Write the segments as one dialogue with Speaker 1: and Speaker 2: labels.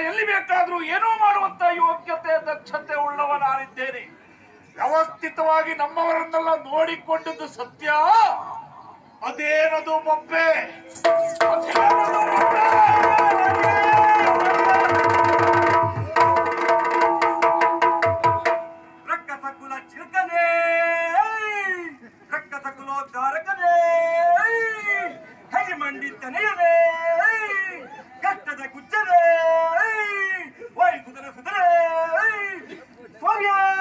Speaker 1: ಎಲ್ಲಿ ಬೇಕಾದ್ರೂ ಏನೂ ಮಾಡುವಂತ ಯೋಗ್ಯತೆ, ದಕ್ಷತೆ ಉಳ್ಳವ ನಾನಿದ್ದೇನೆ ವ್ಯವಸ್ಥಿತವಾಗಿ ನಮ್ಮವರನ್ನೆಲ್ಲ ನೋಡಿಕೊಂಡಿದ್ದು ಸತ್ಯ. ಅದೇನದು
Speaker 2: ಮೊಬ್ಬೆ ಹರಿ ಮಂಡಿತನೆಯನೇ ಕಟ್ಟದ ಗುಜ್ಜನೆ Gloria!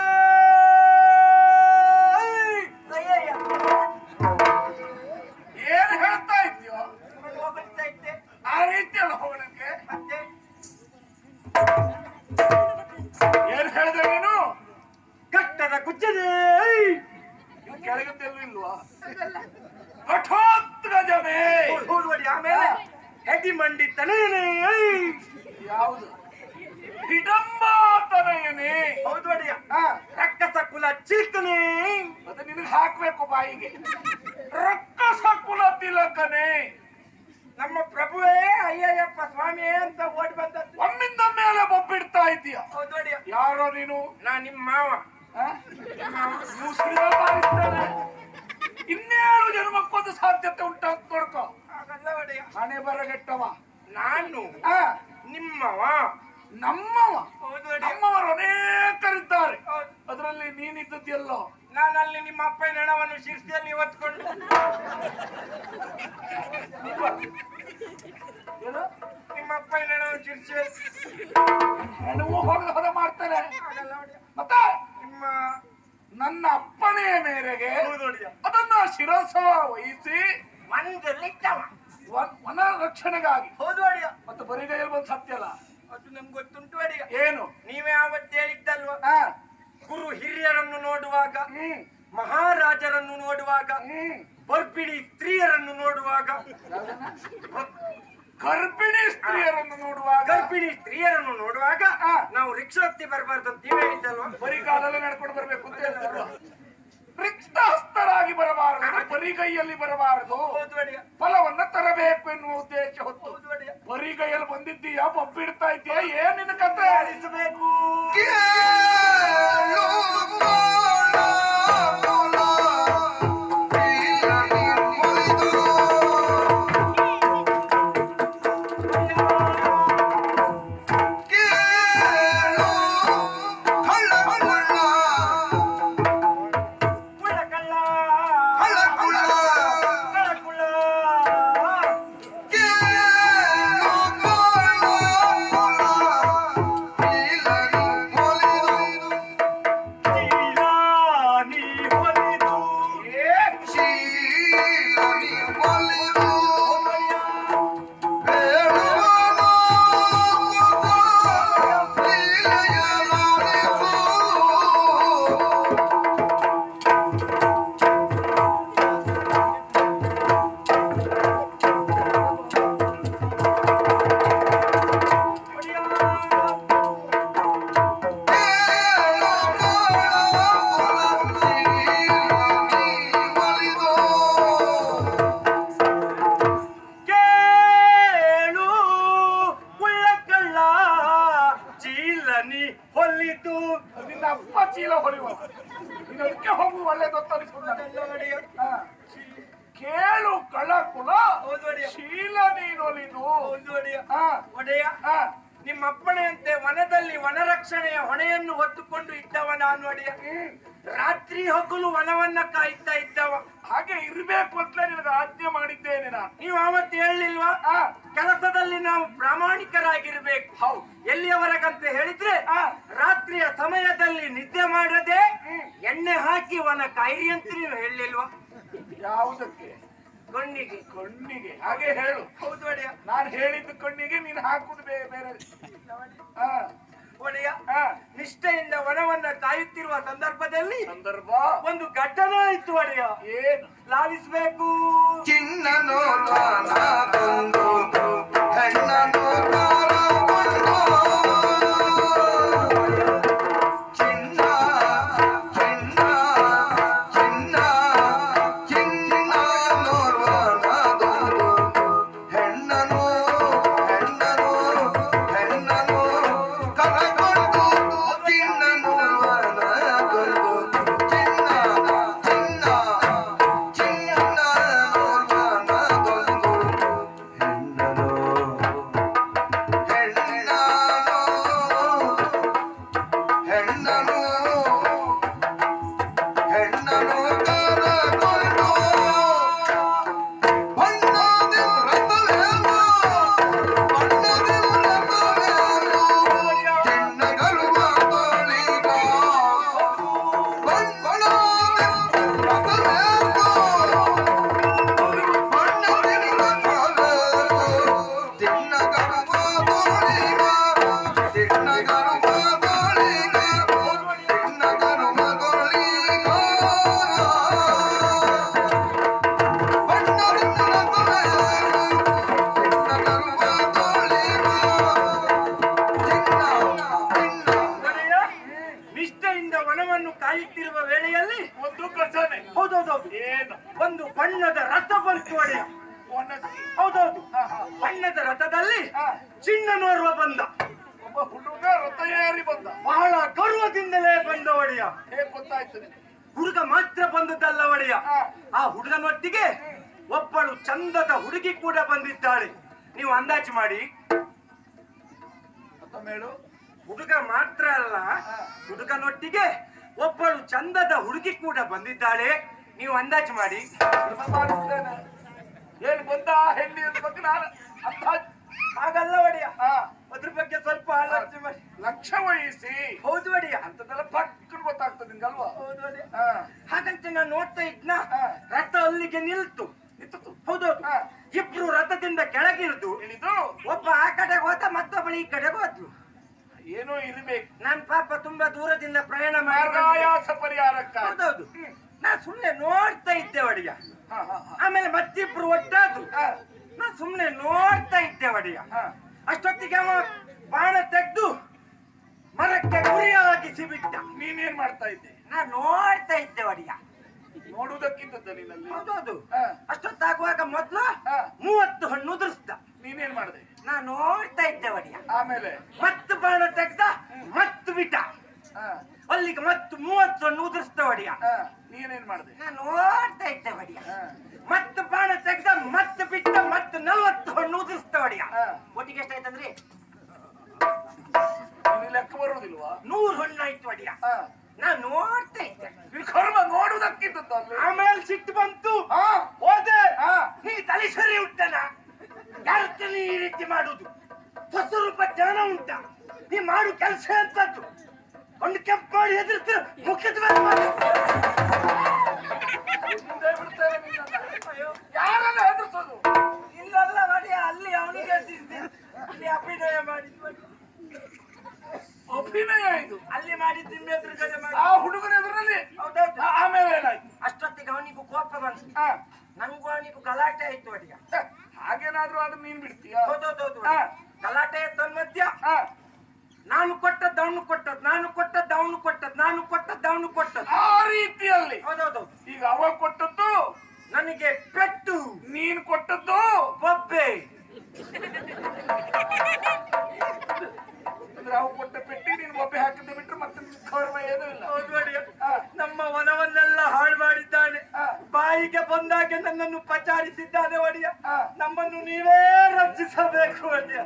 Speaker 2: ಚಿಲ್ಕನೆ
Speaker 1: ಅದು ನಿನಗೆ ಹಾಕ್ಬೇಕು ಬಾಯಿಗೆ. ರೊಕ್ಕ ಕುಲ ತಿಲಕನೇ.
Speaker 2: ನಮ್ಮ ಪ್ರಭುವೇ ಅಯ್ಯಯ್ಯಪ್ಪ ಸ್ವಾಮಿ ಅಂತ ಓಡಿ ಬಂದ
Speaker 1: ಒಮ್ಮಿಂದ ಮೇಲೆ ಬೊಬ್ಬಿಡ್ತಾ ಇದೀಯ
Speaker 2: ನೋಡಿ
Speaker 1: ಯಾರೋ ನೀನು?
Speaker 2: ನಾ ನಿಮ್ಮ ಮಾವ.
Speaker 1: ಇನ್ನೇಳು ಜನ್ಮಕ್ಕೊಂದು ಸಾಧ್ಯತೆ ಉಂಟಾಗ ನೋಡ್ಕೋ. ಹಣೆ ಬರಗೆಟ್ಟವ.
Speaker 2: ನಾನು? ನಿಮ್ಮವ
Speaker 1: ನಮ್ಮವ ನಮ್ಮವರು ಅನೇಕರಿದ್ದಾರೆ. ಅದರಲ್ಲಿ ನೀನಿದ್ದದ್ದೆಲ್ಲೋ
Speaker 2: ನಾನಲ್ಲಿ ನಿಮ್ಮ ಅಪ್ಪನ ಹೆಣವನ್ನು ಶಿರ್ಸಿಯಲ್ಲಿ
Speaker 1: ಒತ್ಕೊಂಡು?
Speaker 2: ನಿಮ್ಮ ಅಪ್ಪನ ಹೆಣವನ್ನು ಶಿರ್ಸಿಯಲ್ಲಿ.
Speaker 1: ಹೆಣವು ಹೋಗದ ಹೊರ ಮಾಡ್ತಾರೆ ಮತ್ತೆ?
Speaker 2: ನಿಮ್ಮ
Speaker 1: ನನ್ನ ಅಪ್ಪನೆಯ ಮೇರೆಗೆ ಅದನ್ನ ಶಿರಸ ವಹಿಸಿ
Speaker 2: ಒಂದು
Speaker 1: ಲಿಟ್ಟವ ವನ ರಕ್ಷಣೆಗಾಗಿ
Speaker 2: ಹೌದು ಒಡೆಯ
Speaker 1: ಮತ್ತೆ ಬರಿಗೈಯಲ್ಲಿ ಬಂದು ಸತ್ಯಲ್ಲ
Speaker 2: ಅದು ನಮ್ಗೆ ಗೊತ್ತುಂಟು ಒಡೆಯ
Speaker 1: ಏನು
Speaker 2: ನೀವೇ ಆವತ್ತು ಹೇಳಿದ್ದಲ್ವ
Speaker 1: ಆ,
Speaker 2: ಗುರು ಹಿರಿಯರನ್ನು ನೋಡುವಾಗ ಮಹಾರಾಜರನ್ನು ನೋಡುವಾಗ ಗರ್ಭಿಣಿ ಸ್ತ್ರೀಯರನ್ನು ನೋಡುವಾಗ
Speaker 1: ಗರ್ಭಿಣಿ ಸ್ತ್ರೀಯರನ್ನು ನೋಡುವಾಗ.
Speaker 2: ಗರ್ಭಿಣಿ ಸ್ತ್ರೀಯರನ್ನು ನೋಡುವಾಗ. ನಾವು ರಿಕ್ಷಾ ಹತ್ತಿ ಬರಬಾರ್ದು ಅಂತ ಹೇಳಿದ್ದಲ್ವ?
Speaker 1: ಬರೀ ಕಾಲಲ್ಲೇ ನಡ್ಕೊಂಡು ಬರ್ಬೇಕು ಅಂತ ರಿಕ್ತಹಸ್ತರಾಗಿ ಬರಬಾರದು ಬರಿಗೈಯಲ್ಲಿ ಬರಬಾರದು. ಫಲವನ್ನ ತರಬೇಕು ಎನ್ನುವ ಉದ್ದೇಶ ಹೊತ್ತು. ಬರಿಗೈಯಲ್ಲಿ ಬಂದಿದ್ದೀಯಾ ಬಬ್ಬಿಡ್ತಾ ಇದೆಯಾ ಏನ್ ನಿನ್ನ ಕತೆ?
Speaker 2: ಆಲಿಸಬೇಕು Come on. ಹೊಲಿದು
Speaker 1: ನಿನ್ನ ಅಪ್ಪ ಚೀಲ ಹೊಡೆಯುವ. ನೀನು ಅದಕ್ಕೆ ಹೋಗು ಒಳ್ಳೇದು ಅಂತ. ಕೇಳು ಕಳ ಕುಲ. ಶೀಲ ನೀನೊಲಿದು
Speaker 2: ಹೌದು ಒಡೆಯ ನಿಮ್ಮ ಅಪ್ಪಣೆಯಂತೆ ವನದಲ್ಲಿ ವನರಕ್ಷಣೆಯ ಹೊಣೆಯನ್ನು ಹೊತ್ತುಕೊಂಡು ಇದ್ದವ ನಾನು
Speaker 1: ಅಡಿಯ.
Speaker 2: ರಾತ್ರಿ ಹಗಲು ವನವನ್ನ ಕಾಯ್ತಾ ಇದ್ದವ.
Speaker 1: ಹಾಗೆ ಇರ್ಬೇಕು ಅಂತ ನಿನಗೆ ಆಜ್ಞೆ ಮಾಡಿದ್ದೇನೆ ನಾನು.
Speaker 2: ನೀವು ಅವತ್ತು ಹೇಳಿಲ್ವಾ?
Speaker 1: ಆ,
Speaker 2: ಕೆಲಸದಲ್ಲಿ ನಾವು ಪ್ರಾಮಾಣಿಕರಾಗಿರ್ಬೇಕು.
Speaker 1: ಹೌದು.
Speaker 2: ಎಲ್ಲಿಯವರೆಗಂತ ಹೇಳಿದ್ರೆ
Speaker 1: ಆ.
Speaker 2: ರಾತ್ರಿಯ ಸಮಯದಲ್ಲಿ ನಿದ್ದೆ ಮಾಡದೆ
Speaker 1: ಹ್ಮ್.
Speaker 2: ಎಣ್ಣೆ ಹಾಕಿ ಒನ ಕಾಯಿರಿ ಅಂತ ನೀವು ಹೇಳಿಲ್ವಾ?
Speaker 1: ಯಾವುದಕ್ಕೆ?
Speaker 2: ಕಣ್ಣಿಗೆ
Speaker 1: ಕಣ್ಣಿಗೆ. ಹಾಗೆ ಹೇಳು.
Speaker 2: ಹೌದು ಒಡೆಯ.
Speaker 1: ನಾನು ಹೇಳಿದ್ದು ಕಣ್ಣಿಗೆ ನೀನು ಹಾಕುದು ಬೇರೆ.
Speaker 2: ಒಡೆಯ
Speaker 1: ಹಾ.
Speaker 2: ನಿಷ್ಠೆಯಿಂದ ಒಣವನ್ನ ಕಾಯುತ್ತಿರುವ ಸಂದರ್ಭದಲ್ಲಿ
Speaker 1: ಸಂದರ್ಭ.
Speaker 2: ಒಂದು ಘಟನೆ ಆಯ್ತು ಒಡೆಯ.
Speaker 1: ಏನು?
Speaker 2: ಲಾಲಿಸ್ಬೇಕು.
Speaker 3: ಚಿನ್ನ
Speaker 2: ಕಾಯುತ್ತಿರುವ ವೇಳೆಯಲ್ಲಿ
Speaker 1: ಒಂದು ಘಟನೆ
Speaker 2: ಹೌದೌದು.
Speaker 1: ಏನು?
Speaker 2: ಒಂದು ಬಣ್ಣದ ರಥ ಬಂತು ಒಡೆಯ ಹೌದೌದು. ಬಣ್ಣದ ರಥದಲ್ಲಿ. ಚಿನ್ನನೋರ್ವ ಬಂದ.
Speaker 1: ಒಬ್ಬ ಹುಡುಗ ರಥ ಏರಿ ಬಂದ.
Speaker 2: ಬಹಳ ಗರ್ವದಿಂದಲೇ ಬಂದ ಒಡೆಯ.
Speaker 1: ಹೇಗೆ ಗೊತ್ತಾಯ್ತು ನಿನಗೆ
Speaker 2: ಹುಡುಗ ಮಾತ್ರ ಬಂದದ್ದಲ್ಲ ಒಡೆಯ. ಆ ಹುಡುಗನೊಟ್ಟಿಗೆ ಒಬ್ಬಳು ಚಂದದ ಹುಡುಗಿ ಕೂಡ ಬಂದಿದ್ದಾಳೆ. ನೀವು ಅಂದಾಜು ಮಾಡಿ. ಹುಡುಗ ಮಾತ್ರ ಅಲ್ಲ. ಹುಡುಗನೊಟ್ಟಿಗೆ ಒಬ್ಬಳು ಚಂದದ ಹುಡುಗಿ ಕೂಡ ಬಂದಿದ್ದಾಳೆ. ನೀವು ಅಂದಾಜು ಮಾಡಿ.
Speaker 1: ಏನು ಗೊತ್ತಾ ಹೆಣ್ಣಿನ ಬಗ್ಗೆ ನಾನು ಅಂದಾಜ್
Speaker 2: ಹಾಗಲ್ಲ ಒಡೆಯ.
Speaker 1: ಹಾ.
Speaker 2: ಅದ್ರ ಬಗ್ಗೆ ಸ್ವಲ್ಪ ಆಲೋಚನೆ ಮಾಡಿ.
Speaker 1: ಲಕ್ಷ್ಯ ವಹಿಸಿ.
Speaker 2: ಹೌದು ಬಡಿ
Speaker 1: ಅಂತದೆಲ್ಲ ಪಕ್ಕಡ್ ಗೊತ್ತಾಗ್ತದೆ ನಿಂಗಲ್ವಾ
Speaker 2: ಹೌದು
Speaker 1: ಬಡಿ
Speaker 2: ಹಾಗಂತ ನಾನು ನೋಡ್ತಾ ಇದ್ನ. ರಥ ಅಲ್ಲಿಗೆ ನಿಲ್ತು.
Speaker 1: ನಿಂತು ಹೌದು.
Speaker 2: ಇಬ್ರು ರಥದಿಂದ ಕೆಳಗಿಳಿದು
Speaker 1: ಇಳಿದು
Speaker 2: ಒಬ್ಬ ಆ ಕಡೆ ಹೋದ ಮತ್ತೊಬ್ಬಳು ಈ ಕಡೆ ಹೋದ್ಲು.
Speaker 1: ಏನೋ ಇರ್ಬೇಕು.
Speaker 2: ನಾನ್ ಪಾಪ ತುಂಬಾ ದೂರದಿಂದ ಪ್ರಯಾಣ ಮಾಡಿ
Speaker 1: ಪರಿಹಾರಕ್ಕ
Speaker 2: ಹೌದೌದು. ನಾ ಸುಮ್ನೆ ನೋಡ್ತಾ ಇದ್ದೆ ಒಡೆಯ ಆಮೇಲೆ ಮತ್ತಿಬ್ರು ಒಟ್ಟಾದ್ರು ನಾ ಸುಮ್ನೆ ನೋಡ್ತಾ ಇದ್ದೆ ಒಡೆಯ
Speaker 1: ಹಾ.
Speaker 2: ಅಷ್ಟೊತ್ತಿಗೆ ಅವ ಬಾಣ ತೆಗೆದು ಮರಕ್ಕೆ ಗುರಿಯಾಗಿ ಸಿಬಿಟ್ಟ.
Speaker 1: ನೀನೇನ್ ಮಾಡ್ತಾ ಇದ್ದೆ?
Speaker 2: ನಾನು ನೋಡ್ತಾ ಇದ್ದೆ ಒಡಿಯ
Speaker 1: ನೋಡುವುದಕ್ಕಿಂತದ್ದ ನಿನ್ನಲ್ಲಿ?
Speaker 2: ಹೌದೌದು. ಅಷ್ಟೊತ್ತಾಗುವಾಗ ಮೊದ್ಲು. ಮೂವತ್ತು ಹಣ್ಣು ಉದುರಿಸ್ದ.
Speaker 1: ನೀನೇನ್ ಮಾಡಿದೆ?
Speaker 2: ನಾ ನೋಡ್ತಾ ಇದ್ದೆ ಒಡಿಯ
Speaker 1: ಆಮೇಲೆ?
Speaker 2: ಮತ್ತೆ ಬಾಣ ತೆಗ್ದ ಮತ್ತೆ ಬಿಟ್ಟ.
Speaker 1: ಹಾ.
Speaker 2: ಅಲ್ಲಿಗೆ ಮತ್ತೆ ಮೂವತ್ತು ಹಣ್ಣು ಉದುರಿಸ್ದ ಒಡಿಯ
Speaker 1: ನೀನೇನ್ ಮಾಡಿದೆ?
Speaker 2: ನಾನು ನೋಡ್ತಾ ಇದ್ದೆ ಒಡಿಯ ಮತ್ತೆ ಬಾಣ ತೆಗ್ದ ಮತ್ತೆ ಬಿಟ್ಟ ಮತ್ತೆ ನಲ್ವತ್ತು ಹಣ್ಣು ಉದುರಿಸ್ದ ಒಡಿಯ. ಒಟ್ಟಿಗೆ ಎಷ್ಟಾಯ್ತಂದ್ರಿ?
Speaker 1: ಲೆಕ್ಕ ಬರುವುದಿಲ್ವಾ
Speaker 2: ನೂರು ಹಣ್ಣು ಆಯ್ತು ಒಡಿಯ ನಾನು ನೋಡ್ತಾ ಇದ್ದೆ.
Speaker 1: ಕರ್ಮ ನೋಡುವುದಕ್ಕಿಂತದ್ದು ಅಲ್ಲಿ.
Speaker 2: ಆಮೇಲೆ ಸಿಟ್ಟು ಬಂತು. ಹೋದೆ. ನೀ ತಲೆ ಸರಿ ಉಂಟನ ನೀ ಈ ರೀತಿ ಮಾಡುದು? ಸ್ವಸ್ವರೂಪ ಜ್ಞಾನ ಉಂಟ? ನೀ ಮಾಡು ಕೆಲಸ ಅಂತದ್ದು. ಒಂದು ಕೆಂಪು ಮಾಡಿ ಎದುರ್ತೀರ ಮುಖದ ಮೇಲೆ ಮಾಡು.
Speaker 1: ಮುಂದೆ ಬಿಡ್ತಾರೆ. ಯಾರನ್ನ ಹೆದರ್ಸೋದು?
Speaker 2: ಇಲ್ಲಲ್ಲ ಮಾಡಿ ಅಲ್ಲಿ ಅವನಿಗೆ. ಇಲ್ಲಿ ಅಭಿನಯ ಮಾಡಿ
Speaker 1: ಅಭಿನಯ ಇದು.
Speaker 2: ಅಲ್ಲಿ ಮಾಡಿ ತಿಮ್ಮೆ ಎದುರುಗಡೆ ಮಾಡಿ.
Speaker 1: ಆ ಹುಡುಗನ ಎದುರಲ್ಲಿ? ಆಮೇಲೆ ಏನಾಯ್ತು?
Speaker 2: ಅಷ್ಟೊತ್ತಿಗೆ ಅವನಿಗೂ ಕೋಪ ಬಂತು.
Speaker 1: ಹಾ.
Speaker 2: ನನಗೂ ಅವನಿಗೂ ಗಲಾಟೆ ಆಯ್ತು ಅಡಿಗ.
Speaker 1: ಹಾಗೇನಾದ್ರೂ ಅದು ನೀನ್ ಬಿಡ್ತೀಯ?
Speaker 2: ಹೌದೌದೌದು. ಗಲಾಟೆ ತನ್ಮಧ್ಯ
Speaker 1: ಹಾ.
Speaker 2: ನಾನು ಕೊಟ್ಟದ್ದು ಅವನು ಕೊಟ್ಟದ್ದು ನಾನು ಕೊಟ್ಟದ್ದು ಅವನು ಕೊಟ್ಟದ್ದು ನಾನು ಕೊಟ್ಟದ್ದು ಅವನು ಕೊಟ್ಟದ್ದು
Speaker 1: ಆ ರೀತಿಯಲ್ಲಿ
Speaker 2: ಹೌದೌದು
Speaker 1: ಈಗ ಅವ ಕೊಟ್ಟದ್ದು
Speaker 2: ನನಗೆ ಪೆಟ್ಟು
Speaker 1: ನೀನು ಕೊಟ್ಟದ್ದು
Speaker 2: ಬೊಬ್ಬೆ
Speaker 1: ಅಂದ್ರೆ ಅವ ಕೊಟ್ಟ ಪೆಟ್ಟಿ ನೀನು ಬೊಬ್ಬೆ ಹಾಕಿದ್ದು ಬಿಟ್ರೆ ಮತ್ತೆ ಕರ್ಮ ಏನೂ ಇಲ್ಲ
Speaker 2: ಹೌದು. ನಮ್ಮ ವನವನ್ನೆಲ್ಲ ಹಾಳು ಮಾಡಿದ್ದಾನೆ. ಬಾಯಿಗೆ ಬಂದಾಗೆ ನನ್ನನ್ನು ಪಚಾರಿಸಿದ್ದಾನೆ ಒಡೆಯ. ನಮ್ಮನ್ನು ನೀವೇ ರಕ್ಷಿಸಬೇಕು ಒಡೆಯ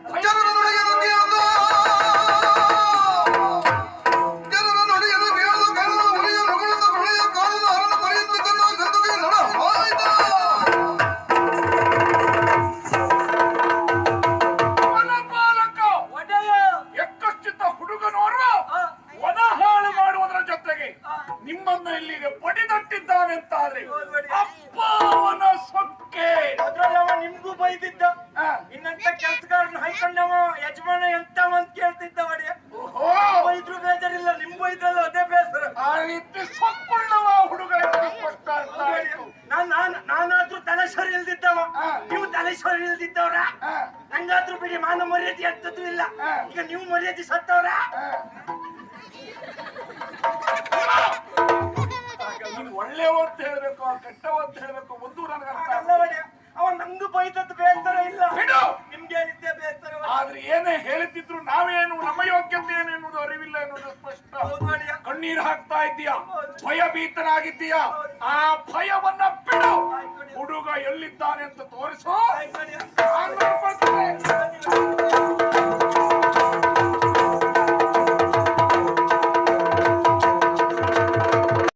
Speaker 1: ನಿಮ್ಮನ್ನ ಇಲ್ಲಿಗೆ ಪಡಿದಟ್ಟಿದ್ದಾನೆ
Speaker 2: ಅಂತ ಆದ್ರೆ.
Speaker 1: ಅಪ್ಪ ಅವನ ಸೊಕ್ಕೆ.
Speaker 2: ಅದ್ರಲ್ಲಿ ಅವ ನಿಮ್ಗೂ ಬೈದಿದ್ದ. ಇನ್ನಂತ ಕೆಲ್ಸಗಾರನ ಹೈಕೊಂಡವ ಯಜಮಾನ ಎಂತ ಅಂತ ಕೇಳ್ತಿದ್ದ ಒಡೆಯ ಬೈದ್ರು ಬೇಜಾರಿಲ್ಲ ನಿಮ್ ಬೈದ್ರಲ್ಲ ಅದೇ ಬೇಸರ.
Speaker 1: ಆ ರೀತಿ ಸೊಕ್ಕುಳ್ಳವ
Speaker 2: ನಾನ್ ನಾನಾದ್ರೂ ತಲೆ ಸರಿ ಇಲ್ದಿದ್ದವ? ನೀವು ತಲೆ ಸರಿ ಇಲ್ದಿದ್ದವ್ರ? ನಂಗಾದ್ರೂ ಬಿಡಿ ಮಾನ ಮರ್ಯಾದೆ ಅಂತದ್ದು ಇಲ್ಲ. ಈಗ ನೀವು ಮರ್ಯಾದೆ ಸತ್ತವ್ರ?
Speaker 1: ಒಳ್ಳೆಯವ ಅಂತ ಹೇಳ್ಬೇಕು ಕೆಟ್ಟವ ಅಂತ ಹೇಳ್ಬೇಕು ಒಂದು ನನಗೆ ಅರ್ಥ
Speaker 2: ಅವ ನಂಗೂ ಬೈದದ್ದು ಬೇಸರ ಇಲ್ಲ.
Speaker 1: ಬಿಡು.
Speaker 2: ನಿಮ್ಗೆ ಹೇಳಿದ್ದೆ ಬೇಸರ
Speaker 1: ಆದ್ರೆ ಏನೇ ಹೇಳ್ತಿದ್ರು ನಾವೇನು ನಮ್ಮ ಯೋಗ್ಯತೆ ಏನು ಎನ್ನುವುದು ಅರಿವಿಲ್ಲ ಎನ್ನುವುದು ಸ್ಪಷ್ಟ.
Speaker 2: ಹೌದು
Speaker 1: ಕಣ್ಣೀರು ಹಾಕ್ತಾ ಇದ್ದೀಯ? ಭಯಭೀತನಾಗಿದ್ದೀಯ? ಆ ಭಯವನ್ನ ಬಿಡು! ಹುಡುಗ ಎಲ್ಲಿದ್ದಾನೆ ಅಂತ ತೋರಿಸು.